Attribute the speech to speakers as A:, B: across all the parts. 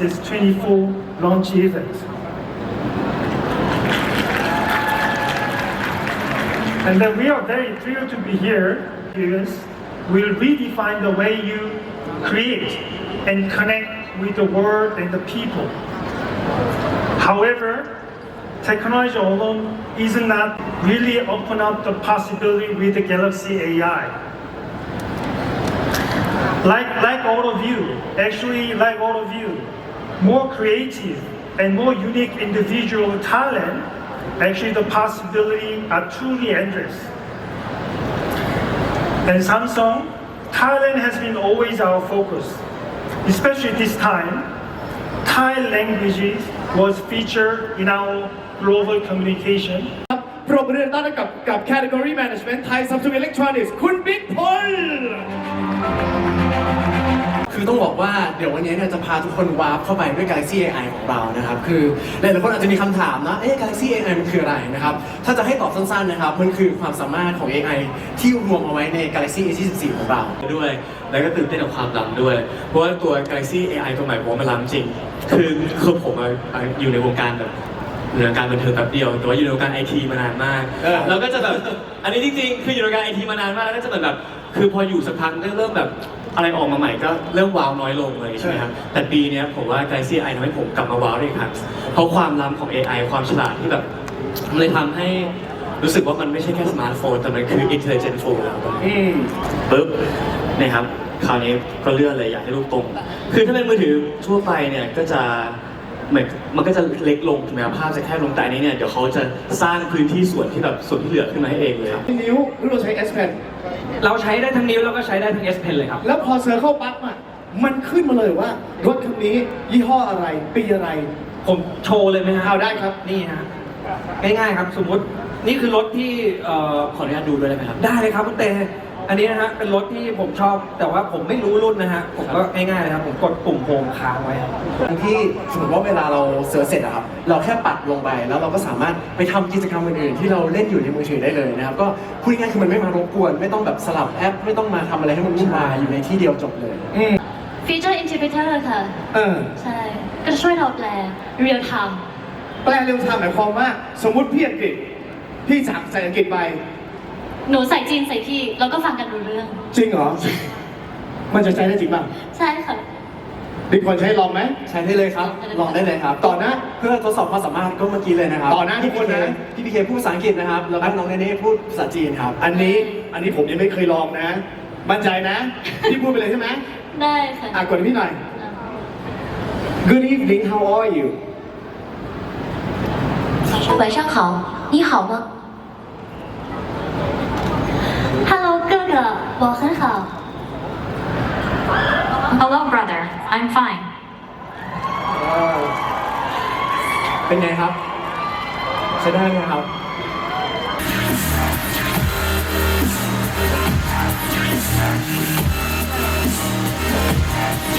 A: its 24 launch events. And then we are very thrilled to be here. Experience will redefine the way you create and connect with the world and the people. However, technology alone is not that really open up the possibility with the Galaxy AI. Like, like all of you, actually like all of you, more creative and more unique individual talent, actually the possibility are truly endless. And Samsung, Thailand has been always our focus, especially this time. Thai languages was featured in our global communication
B: ครับปรบมือต้อนรับกับกับ Category Management ไทย Samsung Electronics คุณบิ๊กพล คือ ต้องบอกว่าเดี๋ยววันนี้เนี่ยจะพาทุกคนวาร์ปเข้าไปด้วย Galaxy AI ของเรานะครับ คือหลายๆคนอาจจะมีคำถามนะ เอ๊ะ Galaxy AI มันคืออะไรนะครับ ถ้าจะให้ตอบสั้นๆนะครับ มันคือความสามารถของ AI ที่รวมเอาไว้ใน Galaxy A24 ของเรา
C: ด้วย แล้วก็ตื่นเต้นกับความล้ำด้วย เพราะว่าตัว Galaxy AI ตัวใหม่ผมว่ามันล้ำจริง คือคือผมอะอยู่ในวงการแบบอยู่ในวงการบันเทิงแป๊บเดียวแต่ว่าอยู่ในวงการไอทีมานานมาก
B: เออ
C: แล้วก็จะแบบ อันนี้จริงๆ คืออยู่ในวงการไอทีมานานมากแล้วก็จะเหมือนแบบ คือพออยู่สักพักก็เริ่มแบบ อะไรออกมาใหม่ก็เริ่มว้าวน้อยลงเลยใช่ไหมครับแต่ปีเนี้ยผมว่า Galaxy AI ทำให้ผมกลับมาว้าวได้อีกครั้งเพราะความล้ำของ AI ความฉลาดที่แบบมันเลยทำให้รู้สึกว่ามันไม่ใช่แค่สมาร์ทโฟนแต่มันคือ intelligent phone แล้วอื
B: ม
C: ปุ๊บนะครับคราวนี้ก็เลื่อนเลยอยากให้รูปตรง คือถ้าเป็นมือถือทั่วไปเนี่ยก็จะเหมือนมันก็จะเล็กลงถูกไหมครับภาพจะแคบลงแต่อันนี้เนี่ยเดี๋ยวเขาจะสร้างพื้นที่ส่วนที่แบบส่วนที่เหลือขึ้นมาให้เองเลย
B: นิ้วหรือเราใช้ S Pen
D: เราใช้ได้ทั้งนิ้วแล้วก็ใช้ได้ทั้ง S Pen เลยครับ
B: แล้วพอเซอร์เข้าปั๊บอะมันขึ้นมาเลยว่ารถคันนี้ยี่ห้ออะไร ปีอะไร
D: ผมโชว์เลยไหมฮะ
B: เอาได้ครับ
D: นี่ฮะง่ายๆครับ สมมุตินี่คือรถที่เอ่อ
C: ขออนุญาตดูด้วยได้ไหมครับ
D: ได้เลยครับคุณเต อันนี้นะฮะเป็นรถที่ผมชอบ แต่ว่าผมไม่รู้รุ่นนะฮะผมก็ง่ายๆเลยครับผมกดปุ่มโฮมค้างไว้ครับ
B: ที่สมมติว่าเวลาเราเสิร์ชเสร็จอะครับ เราแค่ปัดลงไปแล้วเราก็สามารถไปทำกิจกรรมอื่นๆที่เราเล่นอยู่ในมือถือได้เลยนะครับ ก็พูดง่ายๆคือมันไม่มารบกวน ไม่ต้องแบบสลับแอป ไม่ต้องมาทำอะไรให้มันวุ่นวายอยู่ในที่เดียวจบเลย
E: Feature Interpreter ค่ะ
B: เออ
E: ใช่ ก็จะช่วยเราแปล real time
B: แปลเร็วทำหมายความว่า สมมุติพี่อังกฤษพี่สั่งใส่อังกฤษไป
E: หนูใส่จีนใส่พี่ แล้วก็ฟังกันรู้เรื่อง
B: จริงเหรอ มันจะใช้ได้จริงป่ะ
E: ใช่ค่ะ
B: บิ๊กคนใช้ลองไหมใช้ได้เลยครับ ลองได้เลยครับ ต่อหน้าเพื่อทดสอบความสามารถก็เมื่อกี้เลยนะครับ ต่อหน้าทุกคนนะ พี่พีเคพูดภาษาอังกฤษนะครับ แล้วก็น้องเนเน่พูดภาษาจีนครับ อันนี้ อันนี้ผมยังไม่เคยลองนะ มั่นใจนะ พี่พูดไปเลยใช่ไหม
E: ได้ค่ะ
B: อ่ะกดให้พี่หน่อย Good evening how are you
E: 晚上好，你好吗 รอบอ Hello brother I'm fine
B: เป็นไงครับ ใช้ได้ไหมครับ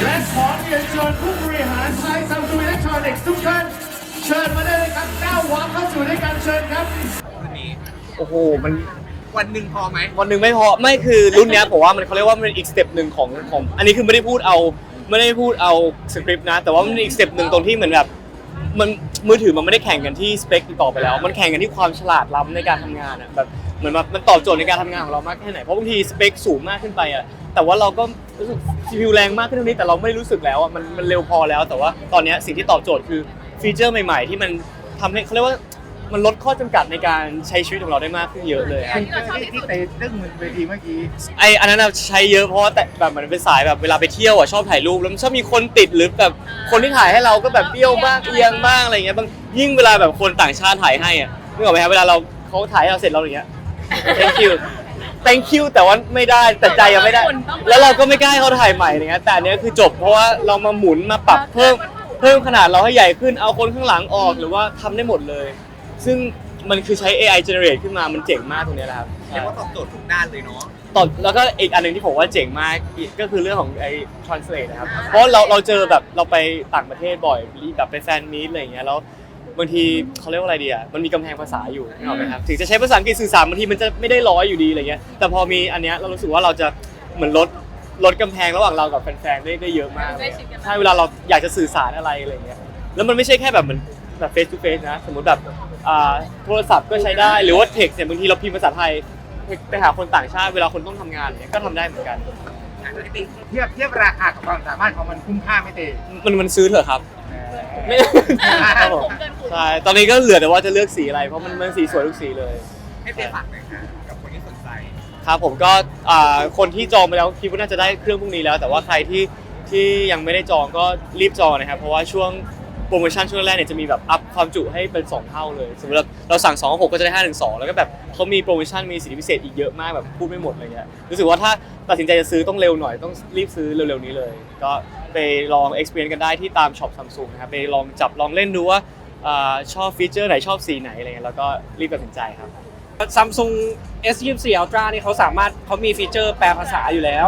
B: และขอเรียนเชิญผู้บริหารไทยซัมซุงอิเล็กทรอนิกส์ทุกท่านเชิญมาได้เลยครับก้าวหวังเข้าสู่ในการเชิญครับ
F: โอ้โห มัน
G: วันหนึ่งพอไหม
F: วันหนึ่งไม่พอไม่คือรุ่นเนี้ยผมว่ามันเขาเรียกว่ามันเป็นอีกสเต็ปหนึ่งของของอันนี้คือไม่ได้พูดเอาไม่ได้พูดเอาสคริปต์นะ แต่ว่ามันเป็นอีกสเต็ปหนึ่งตรงที่เหมือนแบบมันมือถือมันไม่ได้แข่งกันที่สเปคต่อไปแล้ว มันแข่งกันที่ความฉลาดล้ำในการทำงานอะแบบเหมือนแบบมันตอบโจทย์ในการทำงานของเรามากแค่ไหนเพราะบางทีสเปคสูงมากขึ้นไปอะแต่ว่าเราก็รู้สึกฟิวแรงมากขึ้นตรงนี้แต่เราไม่รู้สึกแล้วอะมันมันเร็วพอแล้ว แต่ว่าตอนเนี้ยสิ่งที่ตอบโจทย์คือฟีเจอร์ใหม่ ๆ ที่มันทำให้เขาเรียกว่า มันลดข้อจำกัดในการใช้ชีวิตของเราได้มากขึ้นเยอะเลยอะ
G: ที่ที่เตะเรื่องเวทีเมื่อกี้
F: ไออันนั้นอะใช้เยอะเพราะว่าแต่แบบมันเป็นสายแบบเวลาไปเที่ยวอะชอบถ่ายรูปแล้วมันชอบมีคนติดหรือแบบคนที่ถ่ายให้เราก็แบบเบี้ยวบ้างเอียงบ้างอะไรเงี้ยบางยิ่งเวลาแบบคนต่างชาติถ่ายให้อะนึกออกไหมครับเวลาเราเขาถ่ายให้เราเสร็จเราอย่างเงี้ย thank you thank you แต่ว่าไม่ได้แต่ใจยังไม่ได้ แล้วเราก็ไม่กล้าให้เขาถ่ายใหม่อย่างเงี้ยแต่อันเนี้ยคือจบเพราะว่าเรามาหมุนมาปรับเพิ่มเพิ่มขนาดเราให้ใหญ่ขึ้นเอาคนข้างหลังออกหรือว่าทำได้หมดเลย ซึ่งมันคือใช้ AI generate ขึ้นมามันเจ๋งมากตรงเนี้ยแหละครับ
G: เรียกว่าตอบโจทย์ทุกด้านเลยเนาะ
F: ตอนแล้วก็อีกอันหนึ่งที่ผมว่าเจ๋งมากอีกก็คือเรื่องของไอ้ translate นะครับ เพราะเราเราเจอแบบเราไปต่างประเทศบ่อยแบบไปแฟนมีตอะไรอย่างเงี้ยแล้วบางทีเขาเรียกว่าอะไรดีอะมันมีกำแพงภาษาอยู่นึกออกไหมครับถึงจะใช้ภาษาอังกฤษสื่อสารบางทีมันจะไม่ได้ร้อยอยู่ดีอะไรเงี้ยแต่พอมีอันเนี้ยเรารู้สึกว่าเราจะเหมือนลดลดกำแพงระหว่างเรากับแฟนๆได้ได้เยอะมากเลยใช่เวลาเราอยากจะสื่อสารอะไรอะไรเงี้ยแล้วมันไม่ใช่แค่แบบเหมือนแบบเฟซ to เฟซนะ สมมติแบบ อ่าโทรศัพท์ก็ใช้ได้หรือว่าเท็กซ์เนี่ยบางทีเราพิมพ์ภาษาไทยไปหาคนต่างชาติเวลาคนต้องทำงานเนี่ยก็ทำได้เหมือนกัน
G: เทียบเทียบราคากับความสามารถของมันคุ้มค่าไหม่เต
F: มันมันซื้อเถอะครับ ไม่ ครับผมใช่ตอนนี้ก็เหลือแต่ว่าจะเลือกสีอะไรเพราะมันมันสีสวยทุกสีเลย
G: ให้เตฝากหน่อยค่ะกับคนที่สนใจ
F: ครับผมก็อ่าคนที่จองไปแล้วคิดว่าน่าจะได้เครื่องพวกนี้แล้ว แต่ว่าใครที่ที่ยังไม่ได้จองก็รีบจองนะครับ เพราะว่าช่วง โปรโมชั่นช่วงแรกเนี่ยจะมีแบบอัพความจุให้เป็น 2 เท่าเลย สมมติเราเราสั่ง 2 6 ก็จะได้5ถึง2แล้วก็แบบเขามีโปรโมชั่นมีสิทธิพิเศษอีกเยอะมากแบบพูดไม่หมดอะไรเงี้ยรู้สึกว่าถ้าตัดสินใจจะซื้อต้องเร็วหน่อยต้องรีบซื้อเร็วๆนี้เลย ก็ไปลอง experience กันได้ที่ตามช็อปซัมซุงนะครับไปลองจับลองเล่นดูว่าอ่าชอบฟีเจอร์ไหนชอบสีไหนอะไรเงี้ยแล้วก็รีบตัดสินใจครับ
D: ซัมซุง S24 Ultra นี่เขาสามารถเขามีฟีเจอร์แปลภาษาอยู่แล้ว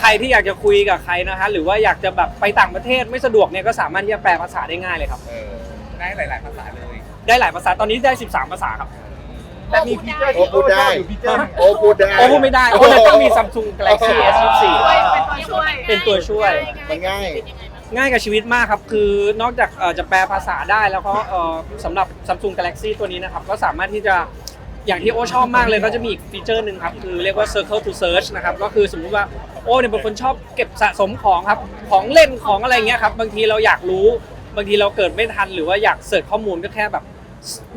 D: ใครที่อยากจะคุยกับใครนะฮะหรือว่าอยากจะแบบไปต่างประเทศไม่สะดวกเนี่ยก็สามารถที่จะแปลภาษาได้ง่ายเลยครับ
G: เออได้หลาย ๆ ภาษาเลย
D: ได้หลายภาษาตอนนี้ได้ 13 ภาษาครับ
G: แต่มีฟีเจอร์
H: โอ้
G: ที่
H: พูดได้
G: อยู่ฟีเจอร์
H: โอ้พูดได้
D: โอ้พูดไม่ได้โอ้เลยต้องมี Samsung Galaxy S24 เป็นตัวช่วย
H: มันง่าย
D: ง่ายกับชีวิตมากครับ คือนอกจากเอ่อจะแปลภาษาได้แล้วก็เอ่อสำหรับ Samsung Galaxy ตัวนี้นะครับ ก็สามารถที่จะ อย่างที่โอชอบมากเลยก็จะมีอีกฟีเจอร์หนึ่งครับคือเรียกว่า Circle to Search นะครับก็คือสมมุติว่าโอ้เนี่ยเป็นคนชอบเก็บสะสมของครับของเล่นของอะไรเงี้ยครับบางทีเราอยากรู้บางทีเราเกิดไม่ทันหรือว่าอยากเสิร์ชข้อมูลก็แค่แบบ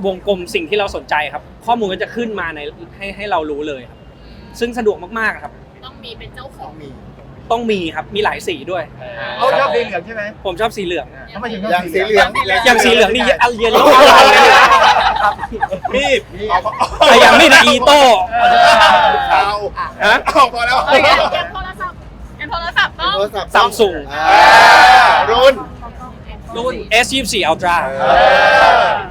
D: วงกลมสิ่งที่เราสนใจครับ ข้อมูลก็จะขึ้นมาในให้ให้เรารู้เลยครับ ซึ่งสะดวกมากๆครับ
E: ต้องมีเป็นเจ้าของ
D: ต้องมีครับมีหลายสีด้วย
G: เขาชอบเพลงเหลืองใช่ไหม
D: ผมชอบสีเหลือง
G: ทำไมถึงชอบ
H: อย่างสีเหลือง
D: อย่างสีเหลืองนี่เอาเย็นแล้วเอาเลยครับ
G: มีด
D: แต่อย่างไม่นะอีโต้
H: เอา
D: ฮะ
H: เอาพอแล้ว
E: เอ้ยอย่างโทรศัพท์อย่างโทรศัพท์ต้อง
H: โทรศัพท์
D: Samsung
H: อ่ารุ่น
D: รุ่น S24 Ultra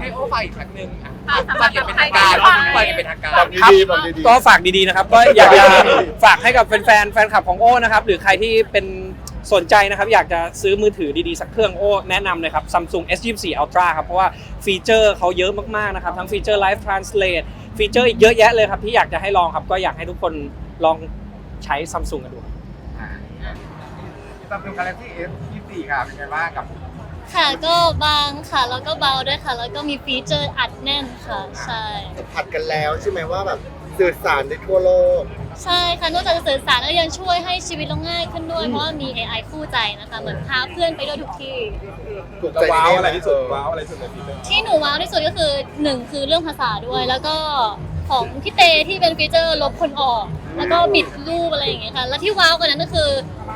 G: ให้โอ้ไปอีกครั้งหนึ่งอะ
E: ฝากสำห
G: ฝา
E: รั
G: ก
E: บ
G: อย่างเป็น
E: ใคร
G: ทาง
E: ที่
G: การ
E: ฟัง
G: ฝากอย่างเป็นทางการ
H: บอกดีๆบอกดีๆ
D: ก็ฝากดีๆนะครับ ก็อยากจะฝากให้กับแฟนๆแฟนคลับของโอ้นะครับ หรือใครที่เป็น สนใจนะครับอยากจะซื้อมือถือดีๆ สักเครื่องโอ้แนะนำเลยครับ Samsung S24 Ultra ครับ เพราะว่าฟีเจอร์เขาเยอะมากๆนะครับ ทั้งฟีเจอร์ Live Translate ฟีเจอร์อีกเยอะแยะเลยครับ ที่อยากจะให้ลองครับ ก็อยากให้ทุกคนลองใช้ Samsung กันดู
G: ซัมซุงกาแล็กซี่เอสยี่สี่ค่ะเป็นไงบ้างกับ
E: ค่ะก็บางค่ะแล้วก็เบาด้วยค่ะ แล้วก็มีฟีเจอร์อัดแน่นค่ะ ใช่
H: สัมผัสกันแล้วใช่ไหมว่าแบบสื่อสารได้ทั่วโลก
E: ใช่ค่ะนอกจากจะสื่อสารแล้วยังช่วยให้ชีวิตเราง่ายขึ้นด้วย เพราะว่ามี AI คู่ใจนะคะ เหมือนพาเพื่อนไปด้วยทุกที่
H: ถูกใจ
G: ว้าวอะไรที่สุด
H: เว้า
G: วอะไรที่สุดในฟีเจอร์
E: ที่หนูว้าวที่สุดก็คือหนึ่งคือเรื่องภาษาด้วย แล้วก็ของพี่เตที่เป็นฟีเจอร์ลบคนออก แล้วก็บิดรูปอะไรอย่างเงี้ยค่ะ แล้วที่ว้าวกว่านั้นก็คือ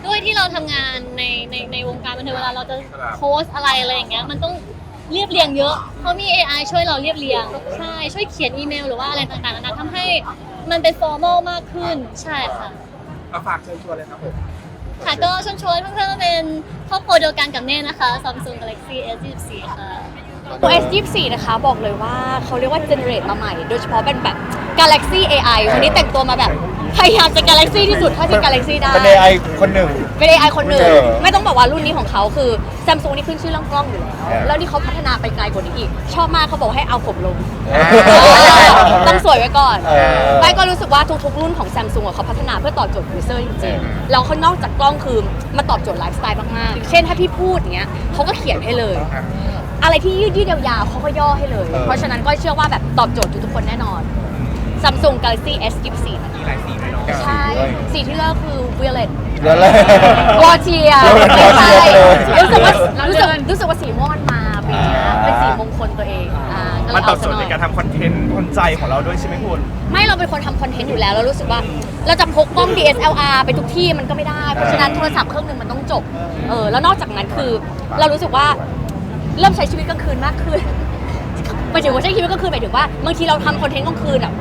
E: ด้วยที่เราทำงานในในในวงการบันเทิงเวลาเราจะโพสต์อะไรอะไรอย่างเงี้ยมันต้องเรียบเรียงเยอะเขามี AI ช่วยเราเรียบเรียงใช่ช่วยเขียนอีเมลหรือว่าอะไรต่างๆนานาทำให้ มันเป็น formal มากขึ้นใช่ค่ะ
G: เอาฝากเชิญชวนเลยครับผม
E: ค่ะก็ชวนชวนเพื่อนๆมาเป็นครอบครัวเดียวกันกับเน่นะคะ Samsung Galaxy S24 ค่ะ
I: ตัว S24 นะคะบอกเลยว่าเขาเรียกว่าเจเนเรตมาใหม่ โดยเฉพาะเป็นแบบ Galaxy AI วันนี้แต่งตัวมาแบบพยายามจะ Galaxy ที่สุดเท่าที่ Galaxy ได้
H: เป็น AI คนหนึ่ง
I: เป็น AI คนหนึ่ง
H: เออ
I: ไม่ต้องบอกว่ารุ่นนี้ของเขาคือ Samsung นี่ขึ้นชื่อเรื่องกล้องอยู่แล้ว
H: เออ
I: แล้วนี่เขาพัฒนาไปไกลกว่านี้อีก ชอบมากเขาบอกให้เอาผมลง
H: เออ
I: ต้องสวยไว้ก่อน
H: เออ
I: ไม่ก็รู้สึกว่าทุกๆรุ่นของ Samsung อะเขาพัฒนาเพื่อตอบโจทย์ยูเซอร์จริงๆ แล้วเขานอกจากกล้องคือมาตอบโจทย์ไลฟ์สไตล์มากๆเช่นถ้าพี่พูดอย่างเงี้ยเขาก็เขียนให้เลย อะไรที่ยืดยืดๆยาวๆเขาก็ย่อให้เลย
H: เออ
I: เพราะฉะนั้นก็เชื่อว่าแบบตอบโจทย์ทุกๆคนแน่นอน Samsung Galaxy S24
G: มีหลายสีเลยเนาะ
I: ใช่ สีที่เลือกคือ Violet
H: แล้วเลย
I: วอเทีย
H: เลือก
I: ไม่ใช่
H: เลือก
I: รู้สึกว่า
E: เรา
I: รู้
E: เดิ
I: สึก
E: น
I: รู้สึกว่าสีม่วงมันมาปีเนี้ยเป็นสีมงคลตัวเองอ่าก็เลย
J: มันตอบ
I: เา
J: โจ
I: ซะ
J: ทย์
I: ห
J: ใน
I: น่อย
J: การทำคอนเทนต์คนใจของเราด้วยใช่ไหมคุณ
I: ไม่เราเป็นคนทำคอนเทนต์อยู่แล้วเรารู้สึกว่าเราจะพกกล้อง DSLR ไปทุกที่มันก็ไม่ได้ เพราะฉะนั้นโทรศัพท์เครื่องหนึ่งมันต้องจบเออแล้วนอกจากนั้นคือ เรารู้สึกว่า เริ่มใช้ชีวิตกลางคืนมากขึ้น หมายถึงว่าใช้ชีวิตกลางคืนหมายถึงว่าบางทีเราทำคอนเทนต์กลางคืนอะ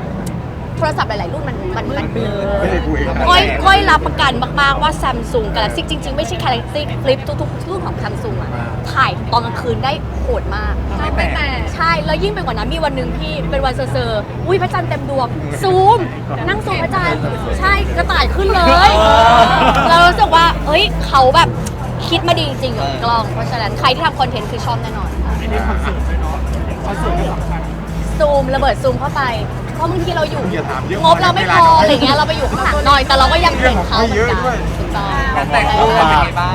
I: โทรศัพท์หลายๆรุ่นมันมันมันเบลอ
H: ไม่ได้คุยครับ
I: ก้อยก้อยรับประกันมากๆว่า Samsung Galaxy จริง ๆ ไม่ใช่ Galaxy Flip ทุกๆรุ่นของ Samsung อะถ่ายตอนกลางคืนได้โหดมาก
E: ไม่แต่
I: ใช่ แล้วยิ่งไปกว่านั้นมีวันหนึ่งที่เป็นวันเซอร์ๆอุ้ยพระจันทร์เต็มดวงซูม นั่งซูมพระจันทร์ใช่กระต่ายขึ้นเลย เรารู้สึกว่า เอ้ยเขาแบบ คิดมาดีจริงๆกับกล้องเพราะฉะนั้นใครที่ทำคอนเทนต์คือชอบแน่นอนซูมระเบิดซูมเข้าไปเพราะบางทีเราอยู่
H: อย่าถามเยอะ
I: งบเราไม่พออะไรเงี้ยเราไปอยู่ข้างหลังหน่อย แต่เราก็ยังเห็นเขาเหมือนกันถูกต้อง
J: การแต่งตัวเป็นไงบ้าง